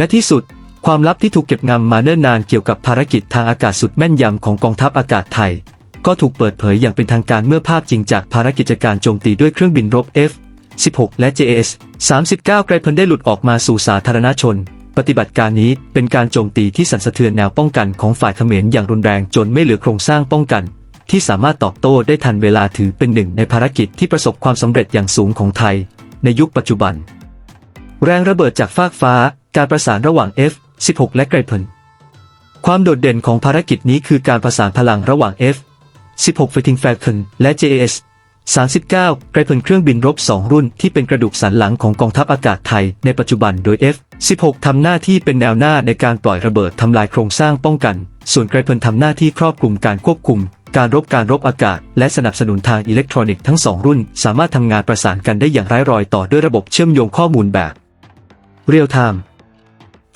ณที่สุด ความลับที่ถูกเก็บงำมาเนิ่นนานเกี่ยวกับภารกิจทางอากาศสุดแม่นยำของกองทัพอากาศไทย ก็ถูกเปิดเผยอย่างเป็นทางการเมื่อภาพจริงจากภารกิจการโจมตีด้วยเครื่องบินรบ F-16 และ JS 39 ไกรเพนได้หลุดออกมาสู่สาธารณชน ปฏิบัติการนี้เป็นการโจมตีที่สั่นสะเทือนแนวป้องกันของฝ่ายเขมรอย่างรุนแรงจนไม่เหลือโครงสร้างป้องกัน ที่สามารถตอบโต้ได้ทันเวลาถือเป็นหนึ่งในภารกิจที่ประสบความสำเร็จอย่างสูงของไทย ในยุคปัจจุบัน แรงระเบิดจากฟากฟ้า การประสานระหว่าง F-16 และไกรเพนความโดดเด่นของภารกิจนี้คือการประสานพลังระหว่าง F-16 Fighting Falcon และ JAS 39 ไกรเพนเครื่องบินรบ 2 รุ่นที่เป็นกระดูกสันหลังของกองทัพอากาศไทยในปัจจุบันโดย F-16 ทำหน้าที่เป็นแนวหน้าในการปล่อยระเบิดทำลายโครงสร้างป้องกัน ส่วนไกรเพนทำหน้าที่ครอบคลุมการควบคุม การรบการรบอากาศ และสนับสนุนทางอิเล็กทรอนิกส์ทั้งสองรุ่น สามารถทำงานประสานกันได้อย่างไร้รอยต่อด้วยระบบเชื่อมโยงข้อมูลแบบเรียลไทม์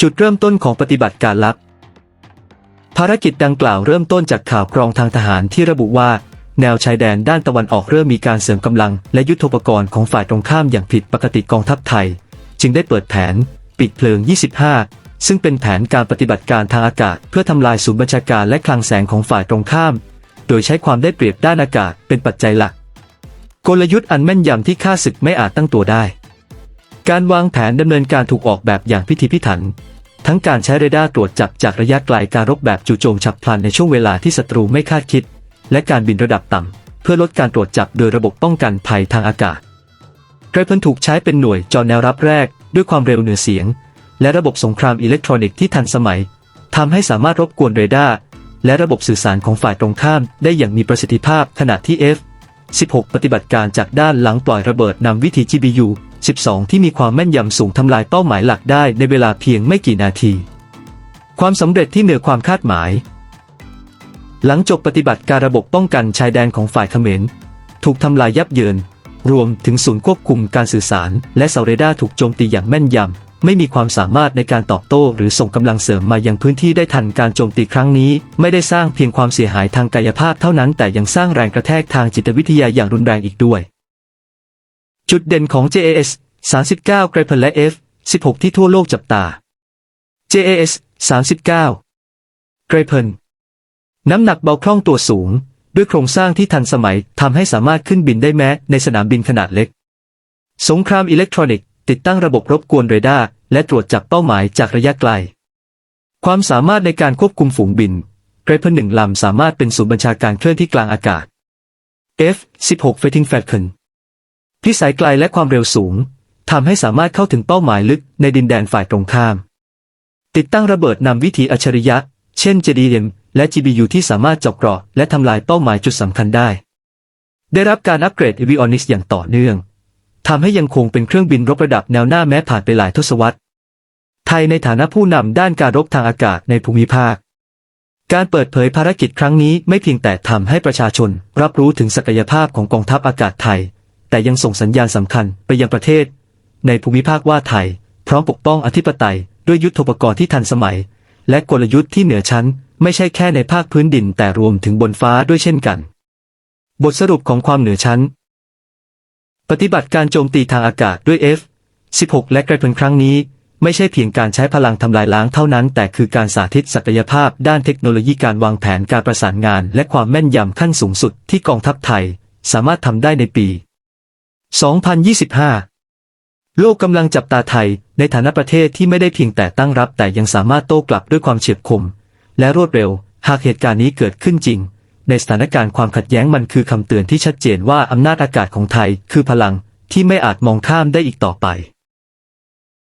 จุดเริ่มต้นของปฏิบัติการลับ ภารกิจดังกล่าวเริ่มต้นจากข่าวกรองทางทหารที่ระบุว่า แนวชายแดนด้านตะวันออกเริ่มมีการเสริมกำลัง และยุทธปกรณ์ของฝ่ายตรงข้ามอย่างผิดปกติกองทัพไทย จึงได้เปิดแผน ปิดเพลิง 25 ซึ่งเป็นแผนการปฏิบัติการทางอากาศ เพื่อทำลายศูนย์บัญชาการและคลังแสงของฝ่ายตรงข้าม โดยใช้ความได้เปรียบด้านอากาศเป็นปัจจัยหลัก กลยุทธ์อันแม่นยำที่ข้าศึกไม่อาจตั้งตัวได้ การวางแผนดำเนินการถูกออกแบบอย่างพิถีพิถัน ทั้งการใช้เรดาร์ตรวจจับจากระยะไกลการรบแบบจู่โจมฉับพลันในช่วงเวลาที่ศัตรูไม่คาดคิด และการบินระดับต่ำเพื่อลดการตรวจจับโดยระบบป้องกันภัยทางอากาศไกรเพันถูกใช้เป็นหน่วยจอแนวรับแรก ด้วยความเร็วเหนือเสียง และระบบสงครามอิเล็กทรอนิกส์ที่ทันสมัยทำให้สามารถรบกวนเรดาร์และระบบสื่อสารของฝ่ายตรงข้ามได้อย่างมีประสิทธิภาพขณะที่ F 16 ปฏิบัติการจากด้านหลังปล่อยระเบิดนำวิถี GBU 12 ที่มีความแม่นยำสูงทำลายเป้าหมายหลักได้ในเวลาเพียงไม่กี่นาที ความสำเร็จที่เหนือความคาดหมาย หลังจบปฏิบัติการระบบป้องกันชายแดนของฝ่ายเขมร ถูกทำลายยับเยิน รวมถึงศูนย์ควบคุมการสื่อสาร และเสาเรดาร์ถูกโจมตีอย่างแม่นยำ ไม่มีความสามารถในการตอบโต้หรือส่งกำลังเสริมมายังพื้นที่ได้ทันการโจมตีครั้งนี้ ไม่ได้สร้างเพียงความเสียหายทางกายภาพเท่านั้น แต่ยังสร้างแรงกระแทกทางจิตวิทยาอย่างรุนแรงอีกด้วย จุดเด่นของ JAS 39ไกรเพนและ F 16 ที่ทั่วโลกจับตา JAS 39ไกรเพนน้ำหนักเบาคล่องตัวสูง ด้วยโครงสร้างที่ทันสมัยทำให้สามารถขึ้นบินได้แม้ในสนามบินขนาดเล็ก สงครามอิเล็กทรอนิกส์ติดตั้งระบบรบกวนเรดาร์และตรวจจับเป้าหมายจากระยะไกล ความสามารถในการควบคุมฝูงบินไกรเพนหนึ่งลำสามารถเป็นศูนย์บัญชาการเคลื่อนที่กลางอากาศ F 16 Fighting Falcon พิสัยไกลและความเร็วสูงทำให้สามารถเข้าถึงเป้าหมายลึกในดินแดนฝ่ายตรงข้าม ติดตั้งระเบิดนำวิถีอัจฉริยะ เช่น JDM และ GBU ที่สามารถเจาะเกราะและทำลายเป้าหมายจุดสำคัญได้ ได้รับการอัปเกรด Avionics อย่างต่อเนื่องทำให้ยังคงเป็นเครื่องบินรบระดับแนวหน้าแม้ผ่านไปหลายทศวรรษ ไทยในฐานะผู้นำด้านการรบทางอากาศในภูมิภาค การเปิดเผยภารกิจครั้งนี้ไม่เพียงแต่ทำให้ประชาชนรับรู้ถึงศักยภาพของกองทัพอากาศไทย แต่ยังส่งสัญญาณสำคัญไปยังประเทศ ในภูมิภาคว่าไทย พร้อมปกป้องอธิปไตย ด้วยยุทธปกรณ์ที่ทันสมัย และกลยุทธ์ที่เหนือชั้น ไม่ใช่แค่ในภาคพื้นดิน แต่รวมถึงบนฟ้าด้วยเช่นกัน บทสรุปของความเหนือชั้น ปฏิบัติการโจมตีทางอากาศด้วย F 16 และกรเพนครั้งนี้ ไม่ใช่เพียงการใช้พลังทำลายล้างเท่านั้น แต่คือการสาธิตศักยภาพด้านเทคโนโลยีการวางแผนการประสานงาน และความแม่นยำขั้นสูงสุดที่กองทัพไทย สามารถทำได้ในปี 2025 โลกกำลังจับตาไทยในฐานะประเทศที่ไม่ได้เพียงแต่ตั้งรับแต่ยังสามารถโต้กลับด้วยความเฉียบคม และรวดเร็ว หากเหตุการณ์นี้เกิดขึ้นจริง ในสถานการณ์ความขัดแย้งมันคือคำเตือนที่ชัดเจนว่าอำนาจอากาศของไทยคือพลังที่ไม่อาจมองข้ามได้อีกต่อไป